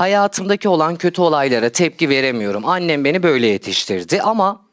hayatımdaki olan kötü olaylara tepki veremiyorum. Annem beni böyle yetiştirdi ama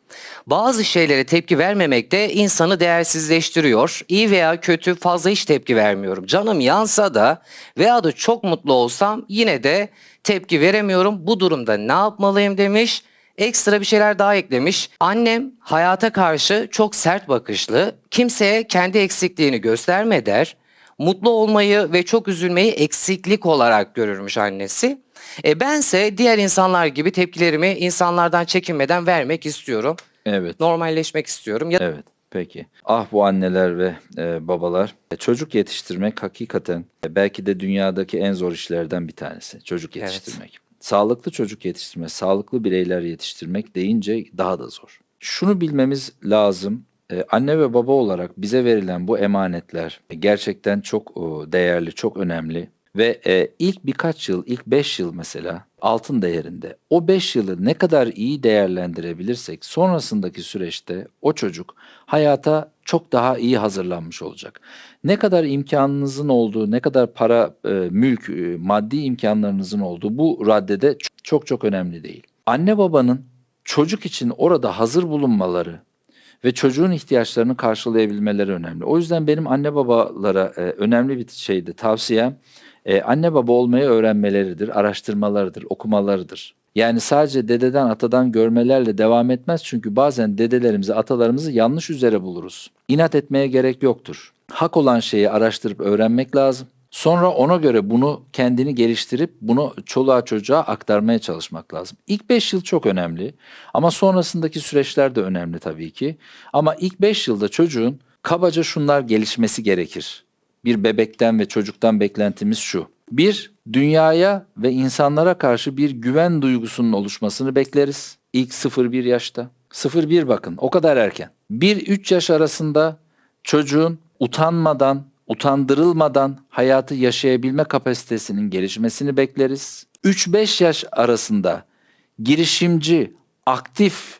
bazı şeylere tepki vermemek de insanı değersizleştiriyor. İyi veya kötü fazla hiç tepki vermiyorum. Canım yansa da veya da çok mutlu olsam yine de tepki veremiyorum. Bu durumda ne yapmalıyım demiş. Ekstra bir şeyler daha eklemiş. Annem hayata karşı çok sert bakışlı. Kimseye kendi eksikliğini gösterme der. Mutlu olmayı ve çok üzülmeyi eksiklik olarak görürmüş annesi. E bense diğer insanlar gibi tepkilerimi insanlardan çekinmeden vermek istiyorum. Evet. Normalleşmek istiyorum. Ya Evet. Peki. Ah bu anneler ve e, babalar. E, Çocuk yetiştirmek hakikaten e, belki de dünyadaki en zor işlerden bir tanesi. Çocuk Evet. yetiştirmek. Sağlıklı çocuk yetiştirmek, sağlıklı bireyler yetiştirmek deyince daha da zor. Şunu bilmemiz lazım. e, Anne ve baba olarak bize verilen bu emanetler gerçekten çok o, değerli, çok önemli. Ve e, ilk birkaç yıl, ilk 5 yıl mesela altın değerinde. O 5 yılı ne kadar iyi değerlendirebilirsek sonrasındaki süreçte o çocuk hayata çok daha iyi hazırlanmış olacak. Ne kadar imkanınızın olduğu, ne kadar para, e, mülk, e, maddi imkanlarınızın olduğu bu raddede çok çok önemli değil. Anne babanın çocuk için orada hazır bulunmaları ve çocuğun ihtiyaçlarını karşılayabilmeleri önemli. O yüzden benim anne babalara e, önemli bir şeydi tavsiyem e, anne baba olmayı öğrenmeleridir, araştırmalarıdır, okumalarıdır. Yani sadece dededen atadan görmelerle devam etmez çünkü bazen dedelerimizi atalarımızı yanlış üzere buluruz. İnat etmeye gerek yoktur. Hak olan şeyi araştırıp öğrenmek lazım. Sonra ona göre bunu kendini geliştirip bunu çoluğa çocuğa aktarmaya çalışmak lazım. İlk 5 yıl çok önemli ama sonrasındaki süreçler de önemli tabii ki. Ama ilk 5 yılda çocuğun kabaca şunlar gelişmesi gerekir. Bir bebekten ve çocuktan beklentimiz şu. Bir, dünyaya ve insanlara karşı bir güven duygusunun oluşmasını bekleriz. İlk 0-1 yaşta. 0-1 bakın o kadar erken. 1-3 yaş arasında çocuğun utanmadan, utandırılmadan hayatı yaşayabilme kapasitesinin gelişmesini bekleriz. 3-5 yaş arasında girişimci, aktif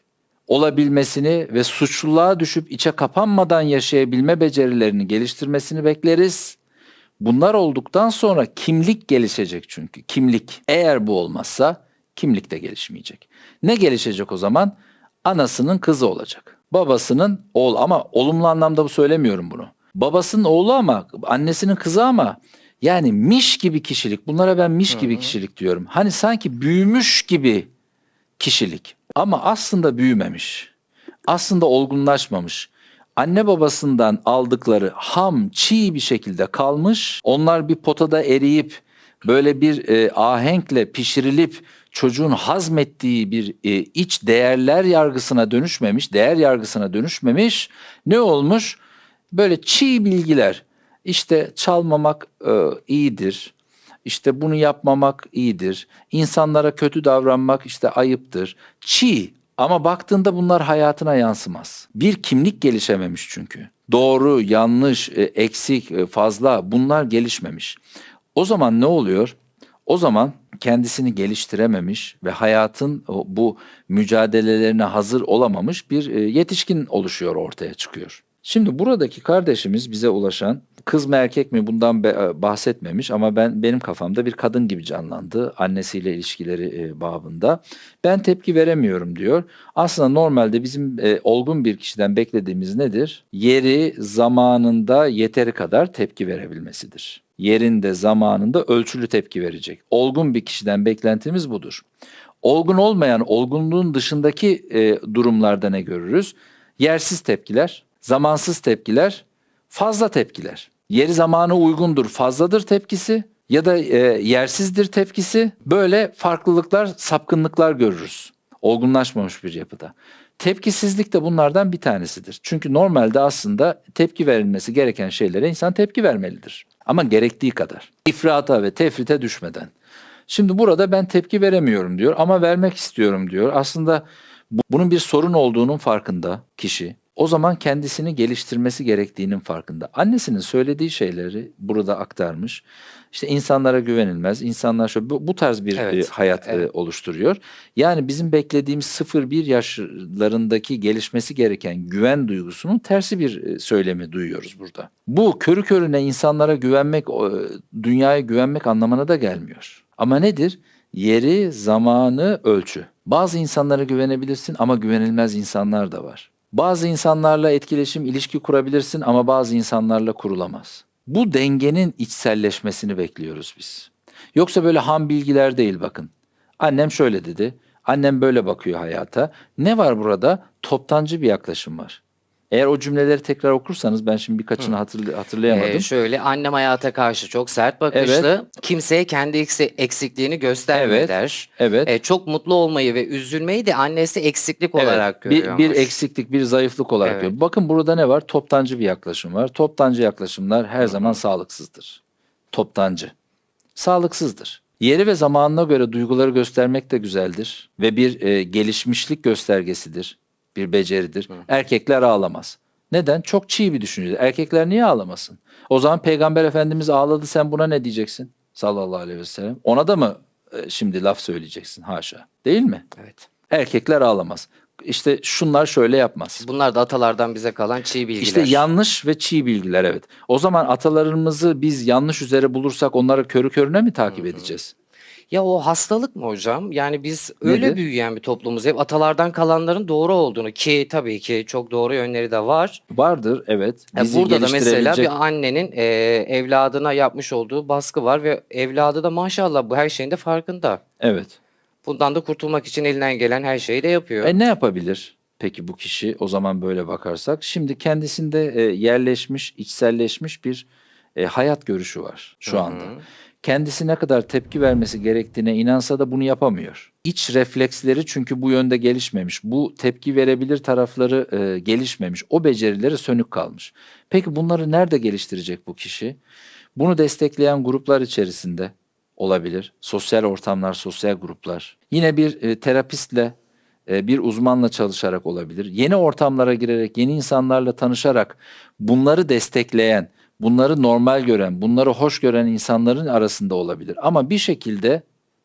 olabilmesini ve suçluluğa düşüp içe kapanmadan yaşayabilme becerilerini geliştirmesini bekleriz. Bunlar olduktan sonra kimlik gelişecek çünkü. Kimlik. Eğer bu olmazsa kimlik de gelişmeyecek. Ne gelişecek o zaman? Anasının kızı olacak. Babasının oğlu ama olumlu anlamda bu söylemiyorum bunu. Babasının oğlu ama annesinin kızı ama yani miş gibi kişilik. Bunlara ben miş gibi kişilik diyorum. Hani sanki büyümüş gibi kişilik. Ama aslında büyümemiş. Aslında olgunlaşmamış. Anne babasından aldıkları ham, çiğ bir şekilde kalmış. Onlar bir potada eriyip böyle bir e, ahenkle pişirilip çocuğun hazmettiği bir e, iç değerler yargısına dönüşmemiş, değer yargısına dönüşmemiş. Ne olmuş? Böyle çiğ bilgiler. İşte çalmamak e, iyidir. İşte bunu yapmamak iyidir. İnsanlara kötü davranmak işte ayıptır. Çiğ ama baktığında bunlar hayatına yansımaz. Bir kimlik gelişememiş çünkü. Doğru, yanlış, e, eksik, e, fazla bunlar gelişmemiş. O zaman ne oluyor? O zaman kendisini geliştirememiş ve hayatın bu mücadelelerine hazır olamamış bir e, yetişkin oluşuyor ortaya çıkıyor. Şimdi buradaki kardeşimiz bize ulaşan kız mı erkek mi bundan e, bahsetmemiş ama ben benim kafamda bir kadın gibi canlandı annesiyle ilişkileri e, babında. Ben tepki veremiyorum diyor. Aslında normalde bizim e, olgun bir kişiden beklediğimiz nedir? Yeri zamanında yeteri kadar tepki verebilmesidir. Yerinde zamanında ölçülü tepki verecek. Olgun bir kişiden beklentimiz budur. Olgun olmayan olgunluğun dışındaki e, durumlarda ne görürüz? Yersiz tepkiler, zamansız tepkiler, fazla tepkiler. Yeri zamanı uygundur, fazladır tepkisi ya da e, yersizdir tepkisi. Böyle farklılıklar, sapkınlıklar görürüz. Olgunlaşmamış bir yapıda. Tepkisizlik de bunlardan bir tanesidir. Çünkü normalde aslında tepki verilmesi gereken şeylere insan tepki vermelidir. Ama gerektiği kadar. İfrata ve tefrite düşmeden. Şimdi burada ben tepki veremiyorum diyor ama vermek istiyorum diyor. Aslında bu- bunun bir sorun olduğunun farkında kişi. O zaman kendisini geliştirmesi gerektiğinin farkında. Annesinin söylediği şeyleri burada aktarmış. İşte insanlara güvenilmez, insanlar şöyle bu, bu tarz bir Evet, e, hayat e, evet. oluşturuyor. Yani bizim beklediğimiz 0-1 yaşlarındaki gelişmesi gereken güven duygusunun tersi bir e, söylemi duyuyoruz burada. Bu körü körüne insanlara güvenmek, e, dünyaya güvenmek anlamına da gelmiyor. Ama nedir? Yeri, zamanı, ölçü. Bazı insanlara güvenebilirsin ama güvenilmez insanlar da var. Bazı insanlarla etkileşim, ilişki kurabilirsin ama bazı insanlarla kurulamaz. Bu dengenin içselleşmesini bekliyoruz biz. Yoksa böyle ham bilgiler değil bakın. Annem şöyle dedi. Annem böyle bakıyor hayata. Ne var burada? Toptancı bir yaklaşım var. Eğer o cümleleri tekrar okursanız ben şimdi birkaçını hatırlay- hatırlayamadım. Ee, şöyle annem hayata karşı çok sert bakışlı. Kimseye kendi eksi- eksikliğini gösterme Evet, der. evet. Ee, çok mutlu olmayı ve üzülmeyi de annesi eksiklik olarak Evet, bir, bir eksiklik, bir zayıflık olarak Evet. görüyor. Bakın burada ne var? Toptancı bir yaklaşım var. Toptancı yaklaşımlar her zaman sağlıksızdır. Toptancı. Sağlıksızdır. Yeri ve zamanına göre duyguları göstermek de güzeldir ve bir e, gelişmişlik göstergesidir. Bir beceridir. Erkekler ağlamaz. Neden? Çok çiğ bir düşünce. Erkekler niye ağlamasın? O zaman Peygamber Efendimiz ağladı sen buna ne diyeceksin? Sallallahu aleyhi ve sellem. Ona da mı e, şimdi laf söyleyeceksin? Haşa. Değil mi? Evet. Erkekler ağlamaz. İşte şunlar şöyle yapmaz. Bunlar da atalardan bize kalan çiğ bilgiler. İşte yanlış ve çiğ bilgiler evet. O zaman atalarımızı biz yanlış üzere bulursak onları körü körüne mi takip edeceğiz? Ya o hastalık mı hocam? Yani biz öyle Nedir? büyüyen bir toplumuz. Hep atalardan kalanların doğru olduğunu ki tabii ki çok doğru yönleri de var. Vardır evet. Ya Bizi burada da mesela geliştirebilecek- bir annenin e, evladına yapmış olduğu baskı var ve evladı da maşallah bu her şeyin de farkında. Evet. Bundan da kurtulmak için elinden gelen her şeyi de yapıyor. E ne yapabilir peki bu kişi o zaman böyle bakarsak? Şimdi kendisinde e, yerleşmiş, içselleşmiş bir e, hayat görüşü var şu anda. Kendisi ne kadar tepki vermesi gerektiğine inansa da bunu yapamıyor. İç refleksleri çünkü bu yönde gelişmemiş. Bu tepki verebilir tarafları e, gelişmemiş. O becerileri sönük kalmış. Peki bunları nerede geliştirecek bu kişi? Bunu destekleyen gruplar içerisinde olabilir. Sosyal ortamlar, sosyal gruplar. Yine bir e, terapistle, e, bir uzmanla çalışarak olabilir. Yeni ortamlara girerek, yeni insanlarla tanışarak bunları destekleyen, bunları normal gören, bunları hoş gören insanların arasında olabilir. Ama bir şekilde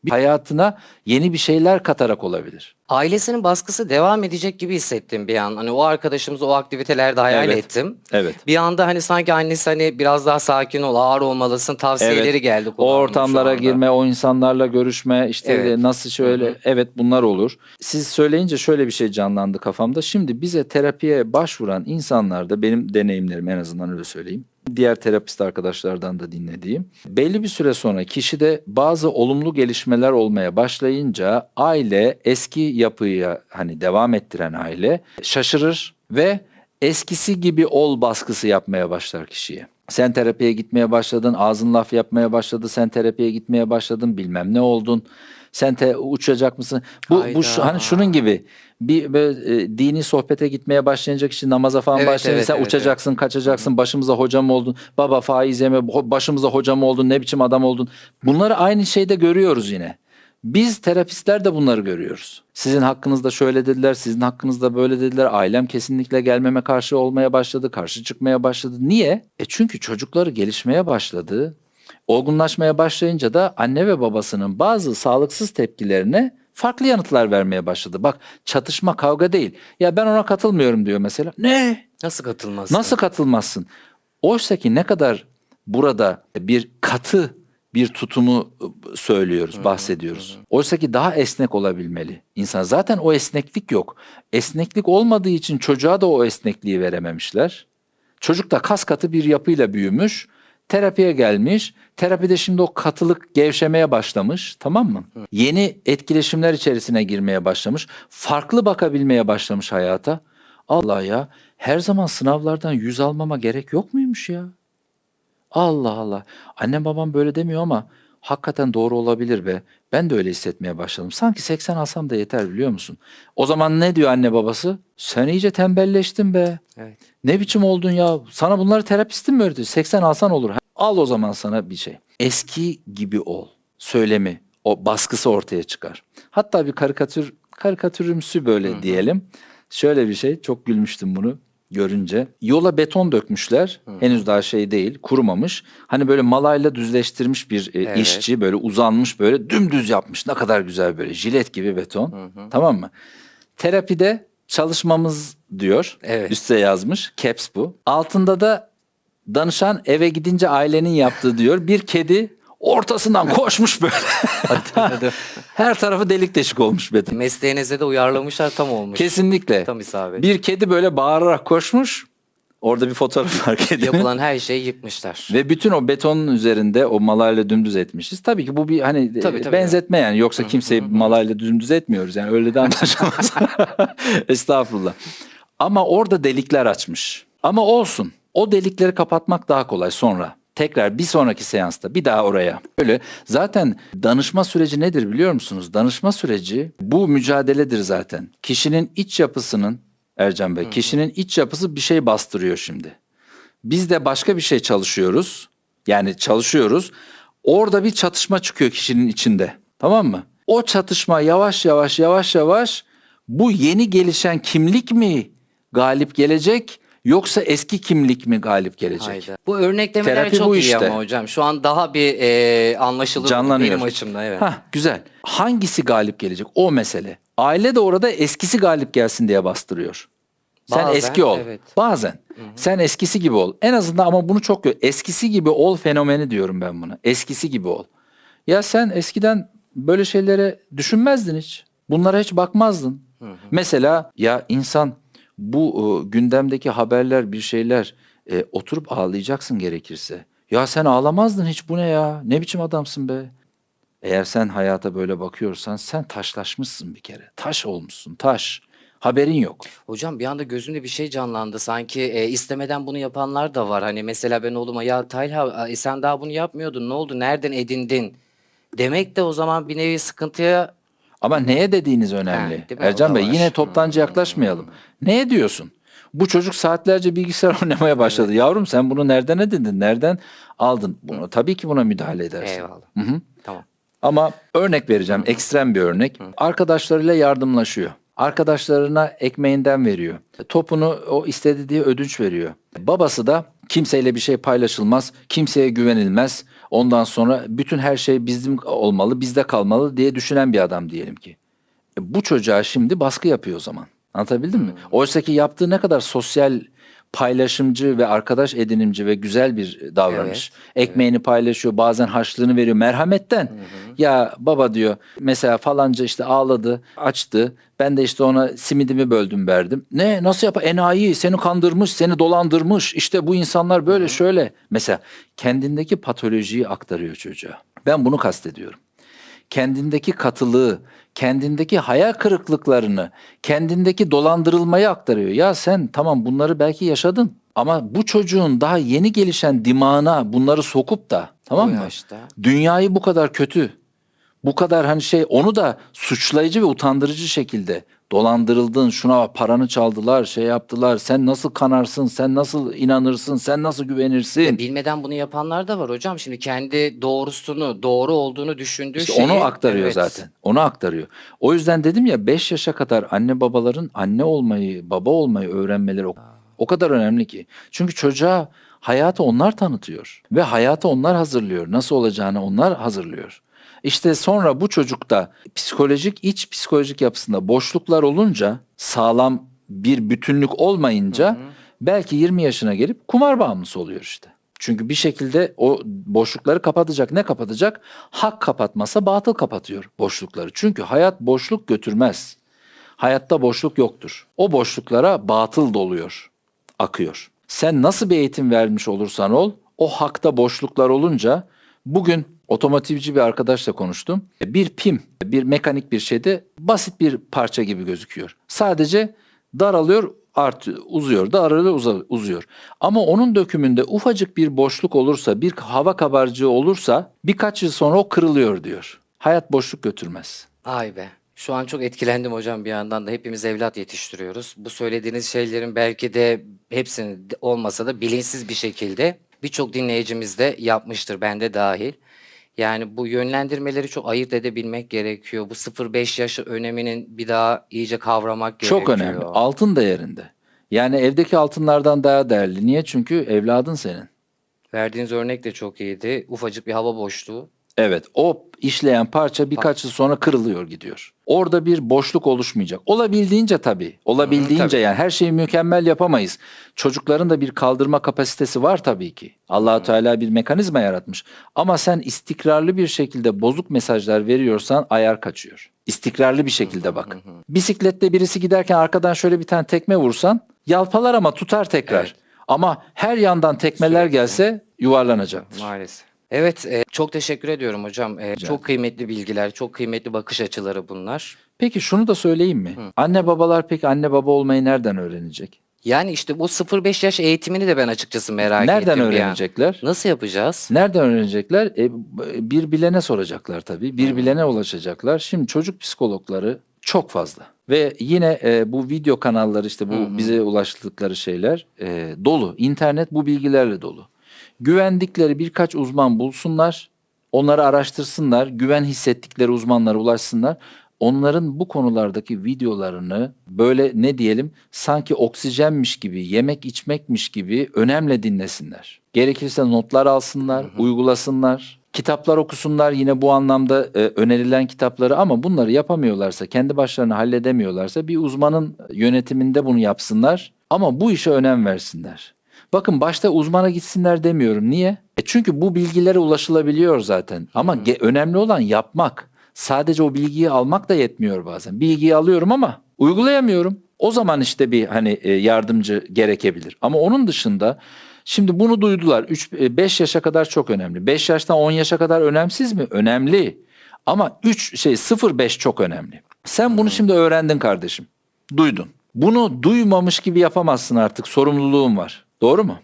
hayatına yeni bir şeyler katarak olabilir. Ailesinin baskısı devam edecek gibi hissettim bir an. Hani o arkadaşımızı o aktivitelerde hayal Evet. ettim. Evet. Bir anda hani sanki annesi hani biraz daha sakin ol, ağır olmalısın tavsiyeleri geldi O kulağıma şu ortamlara anda. girme, o insanlarla görüşme, işte Evet. nasıl şöyle, evet bunlar olur. Siz söyleyince şöyle bir şey canlandı kafamda. Şimdi bize terapiye başvuran insanlarda benim deneyimlerim en azından öyle söyleyeyim. Diğer terapist arkadaşlardan da dinlediğim. Belli bir süre sonra kişide bazı olumlu gelişmeler olmaya başlayınca aile eski yapıya hani devam ettiren aile şaşırır ve eskisi gibi ol baskısı yapmaya başlar kişiye. Sen terapiye gitmeye başladın, ağzın laf yapmaya başladı, sen terapiye gitmeye başladın, bilmem ne oldun. Sen te- uçacak mısın? Bu, bu şu, Hayda. hani şunun gibi bir böyle, e, dini sohbete gitmeye başlayınca kişi namaza falan Evet, başlayınca evet, sen evet, uçacaksın, kaçacaksın, başımıza hoca mı oldun, baba faiz yeme, başımıza hoca mı oldun, ne biçim adam oldun. Bunları aynı şeyde görüyoruz yine. Biz terapistler de bunları görüyoruz. Sizin hakkınızda şöyle dediler, sizin hakkınızda böyle dediler. Ailem kesinlikle gelmeme karşı olmaya başladı, karşı çıkmaya başladı. Niye? E çünkü çocukları gelişmeye başladı. Olgunlaşmaya başlayınca da anne ve babasının bazı sağlıksız tepkilerine farklı yanıtlar vermeye başladı. Bak çatışma kavga değil. Ya ben ona katılmıyorum diyor mesela. Ne? Nasıl katılmasın? Nasıl katılmazsın? Oysa ki ne kadar burada bir katı bir tutumu ı, söylüyoruz, bahsediyoruz. Oysa ki daha esnek olabilmeli. İnsan zaten o esneklik yok. Esneklik olmadığı için çocuğa da o esnekliği verememişler. Çocuk da kas katı bir yapıyla büyümüş. Terapiye gelmiş. Terapide şimdi o katılık gevşemeye başlamış. Tamam mı? Yeni etkileşimler içerisine girmeye başlamış. Farklı bakabilmeye başlamış hayata. Allah ya her zaman sınavlardan yüz almama gerek yok muymuş ya? Allah Allah. Annem babam böyle demiyor ama hakikaten doğru olabilir be. Ben de öyle hissetmeye başladım. Sanki 80 alsam da yeter biliyor musun? O zaman ne diyor anne babası? Sen iyice tembelleştin be. Evet. Ne biçim oldun ya? Sana bunları terapistin mi öğretiyor? 80 alsan olur. Al o zaman sana bir şey. Eski gibi ol. Söylemi, o baskısı ortaya çıkar. Hatta bir karikatür, karikatürümsü böyle diyelim. Şöyle bir şey, çok gülmüştüm bunu görünce. Yola beton dökmüşler. Henüz daha şey değil, kurumamış. Hani böyle malayla düzleştirmiş bir e, Evet. işçi böyle uzanmış böyle dümdüz yapmış. Ne kadar güzel böyle jilet gibi beton. Tamam mı? Terapide çalışmamız diyor. Evet. Üste yazmış. Caps bu. Altında da danışan eve gidince ailenin yaptığı diyor. Bir kedi ortasından koşmuş böyle. Her tarafı delik deşik olmuş beton. Mesleğinize de uyarlamışlar tam olmuş. Kesinlikle. Tam isabet. Bir kedi böyle bağırarak koşmuş. Orada bir fotoğraf var kedinin. Yapılan her şeyi yıkmışlar. Ve bütün o betonun üzerinde o malayla dümdüz etmişiz. Tabii ki bu bir hani Tabii, tabii. benzetme yani. Yoksa kimseyi malayla dümdüz etmiyoruz. Yani öyle de anlaşılmaz. Estağfurullah. Ama orada delikler açmış. Ama olsun. O delikleri kapatmak daha kolay sonra. Tekrar bir sonraki seansta bir daha oraya. Öyle zaten danışma süreci nedir biliyor musunuz? Danışma süreci bu mücadeledir zaten. Kişinin iç yapısının Ercan Bey, kişinin iç yapısı bir şey bastırıyor şimdi. Biz de başka bir şey çalışıyoruz. Yani çalışıyoruz. Orada bir çatışma çıkıyor kişinin içinde. Tamam mı? O çatışma yavaş yavaş yavaş yavaş bu yeni gelişen kimlik mi galip gelecek yoksa eski kimlik mi galip gelecek? Hayda. Bu örneklemeler Terapi çok bu iyi işte. ama hocam. Şu an daha bir e, anlaşılır Canlanıyor. benim açımdan. Evet. Hah, güzel. Hangisi galip gelecek? O mesele. Aile de orada eskisi galip gelsin diye bastırıyor. Sen Bazen, eski ol. evet. Bazen. Sen eskisi gibi ol. En azından ama bunu çok eskisi gibi ol fenomeni diyorum ben buna. Eskisi gibi ol. Ya sen eskiden böyle şeylere düşünmezdin hiç. Bunlara hiç bakmazdın. Mesela ya insan bu e, gündemdeki haberler bir şeyler e, oturup ağlayacaksın gerekirse. Ya sen ağlamazdın hiç bu ne ya? Ne biçim adamsın be? Eğer sen hayata böyle bakıyorsan sen taşlaşmışsın bir kere. Taş olmuşsun, taş. Haberin yok. Hocam bir anda gözümde bir şey canlandı. Sanki e, istemeden bunu yapanlar da var. Hani mesela ben oğluma ya Talha e, sen daha bunu yapmıyordun. Ne oldu? Nereden edindin? Demek de o zaman bir nevi sıkıntıya Ama neye dediğiniz önemli. Ha, Ercan Bey var. yine toptancı yaklaşmayalım. Neye diyorsun? Bu çocuk saatlerce bilgisayar oynamaya başladı. Yavrum sen bunu nereden edindin? Nereden aldın? Bunu tabii ki buna müdahale edersin. eyvallah. Hı hı. Tamam. Ama örnek vereceğim, ekstrem bir örnek. Arkadaşlarıyla yardımlaşıyor. Arkadaşlarına ekmeğinden veriyor. Topunu o istedi diye ödünç veriyor. Babası da kimseyle bir şey paylaşılmaz, kimseye güvenilmez. Ondan sonra bütün her şey bizim olmalı, bizde kalmalı diye düşünen bir adam diyelim ki. E, bu çocuğa şimdi baskı yapıyor o zaman. Anlatabildim mi? Oysa ki yaptığı ne kadar sosyal paylaşımcı ve arkadaş edinimci ve güzel bir davranış. Ekmeğini paylaşıyor, bazen harçlığını veriyor merhametten. Ya baba diyor mesela falanca işte ağladı, açtı. Ben de işte ona simidimi böldüm verdim. Ne nasıl yap? Enayi seni kandırmış, seni dolandırmış. İşte bu insanlar böyle şöyle. Mesela kendindeki patolojiyi aktarıyor çocuğa. Ben bunu kastediyorum kendindeki katılığı, kendindeki hayal kırıklıklarını, kendindeki dolandırılmayı aktarıyor. Ya sen tamam bunları belki yaşadın ama bu çocuğun daha yeni gelişen dimağına bunları sokup da tamam mı? Dünyayı bu kadar kötü, bu kadar hani şey onu da suçlayıcı ve utandırıcı şekilde dolandırıldın, şuna paranı çaldılar, şey yaptılar. Sen nasıl kanarsın, sen nasıl inanırsın, sen nasıl güvenirsin? Bilmeden bunu yapanlar da var hocam. Şimdi kendi doğrusunu, doğru olduğunu düşündüğü İşte şeyi onu aktarıyor evet. zaten. Onu aktarıyor. O yüzden dedim ya 5 yaşa kadar anne babaların anne olmayı, baba olmayı öğrenmeleri o, o kadar önemli ki. Çünkü çocuğa hayatı onlar tanıtıyor ve hayatı onlar hazırlıyor. Nasıl olacağını onlar hazırlıyor. İşte sonra bu çocukta psikolojik iç psikolojik yapısında boşluklar olunca sağlam bir bütünlük olmayınca belki 20 yaşına gelip kumar bağımlısı oluyor işte. Çünkü bir şekilde o boşlukları kapatacak. Ne kapatacak? Hak kapatmasa batıl kapatıyor boşlukları. Çünkü hayat boşluk götürmez. Hayatta boşluk yoktur. O boşluklara batıl doluyor, akıyor. Sen nasıl bir eğitim vermiş olursan ol, o hakta boşluklar olunca bugün otomotivci bir arkadaşla konuştum. Bir pim, bir mekanik bir şeyde basit bir parça gibi gözüküyor. Sadece daralıyor, artıyor, uzuyor, daralıyor, uza- uzuyor. Ama onun dökümünde ufacık bir boşluk olursa, bir hava kabarcığı olursa birkaç yıl sonra o kırılıyor diyor. Hayat boşluk götürmez. Ay be. Şu an çok etkilendim hocam bir yandan da. Hepimiz evlat yetiştiriyoruz. Bu söylediğiniz şeylerin belki de hepsini olmasa da bilinçsiz bir şekilde birçok dinleyicimiz de yapmıştır, ben de dahil. Yani bu yönlendirmeleri çok ayırt edebilmek gerekiyor. Bu 0-5 yaş öneminin bir daha iyice kavramak gerekiyor. Çok önemli. Altın değerinde. Yani evdeki altınlardan daha değerli. Niye? Çünkü evladın senin. Verdiğiniz örnek de çok iyiydi. Ufacık bir hava boşluğu. Evet o işleyen parça birkaç yıl sonra kırılıyor gidiyor. Orada bir boşluk oluşmayacak. Olabildiğince tabii. Olabildiğince tabii. yani her şeyi mükemmel yapamayız. Çocukların da bir kaldırma kapasitesi var tabii ki. allah Teala bir mekanizma yaratmış. Ama sen istikrarlı bir şekilde bozuk mesajlar veriyorsan ayar kaçıyor. İstikrarlı bir şekilde bak. Bisiklette birisi giderken arkadan şöyle bir tane tekme vursan yalpalar ama tutar tekrar. Evet. Ama her yandan tekmeler Sürekli. gelse yuvarlanacaktır. Maalesef. Evet, e, çok teşekkür ediyorum hocam. E, çok kıymetli bilgiler, çok kıymetli bakış açıları bunlar. Peki şunu da söyleyeyim mi? Anne babalar peki anne baba olmayı nereden öğrenecek? Yani işte bu 0-5 yaş eğitimini de ben açıkçası merak nereden ettim. an. öğrenecekler? Nasıl yapacağız? Nereden öğrenecekler? E, bir bilene soracaklar tabii. Bir bilene ulaşacaklar. Şimdi çocuk psikologları çok fazla. Ve yine e, bu video kanalları işte bu bize ulaştıkları şeyler e, dolu. İnternet bu bilgilerle dolu. Güvendikleri birkaç uzman bulsunlar. Onları araştırsınlar. Güven hissettikleri uzmanlara ulaşsınlar. Onların bu konulardaki videolarını böyle ne diyelim sanki oksijenmiş gibi, yemek içmekmiş gibi önemli dinlesinler. Gerekirse notlar alsınlar, uygulasınlar. Kitaplar okusunlar yine bu anlamda e, önerilen kitapları ama bunları yapamıyorlarsa, kendi başlarına halledemiyorlarsa bir uzmanın yönetiminde bunu yapsınlar ama bu işe önem versinler. Bakın başta uzmana gitsinler demiyorum. Niye? E çünkü bu bilgilere ulaşılabiliyor zaten. Ama ge- önemli olan yapmak. Sadece o bilgiyi almak da yetmiyor bazen. Bilgiyi alıyorum ama uygulayamıyorum. O zaman işte bir hani e, yardımcı gerekebilir. Ama onun dışında şimdi bunu duydular. 3 5 yaşa kadar çok önemli. 5 yaştan 10 yaşa kadar önemsiz mi? Önemli. Ama 3 şey 0-5 çok önemli. Sen bunu şimdi öğrendin kardeşim. Duydun. Bunu duymamış gibi yapamazsın artık. Sorumluluğun var. Doğru mu?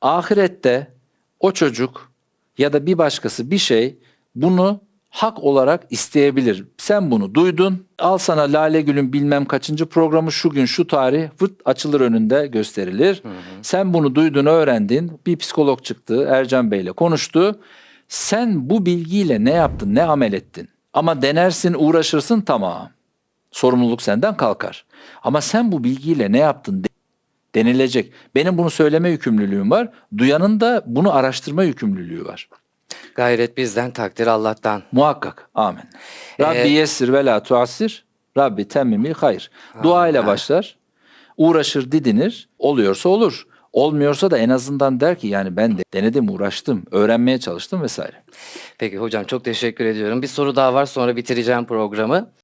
Ahirette o çocuk ya da bir başkası bir şey bunu hak olarak isteyebilir. Sen bunu duydun. Al sana Lale Gül'ün bilmem kaçıncı programı şu gün şu tarih vırt açılır önünde gösterilir. Sen bunu duydun öğrendin. Bir psikolog çıktı Ercan Bey'le konuştu. Sen bu bilgiyle ne yaptın ne amel ettin? Ama denersin uğraşırsın tamam. Sorumluluk senden kalkar. Ama sen bu bilgiyle ne yaptın denilecek. Benim bunu söyleme yükümlülüğüm var. Duyanın da bunu araştırma yükümlülüğü var. Gayret bizden, takdir Allah'tan. Muhakkak. Amin. Rabbi Ee, yessir ve la tuassir. Rabbi temmimi hayır. Dua ile başlar. Uğraşır, didinir. Oluyorsa olur. Olmuyorsa da en azından der ki yani ben de denedim, uğraştım, öğrenmeye çalıştım vesaire. Peki hocam çok teşekkür ediyorum. Bir soru daha var sonra bitireceğim programı.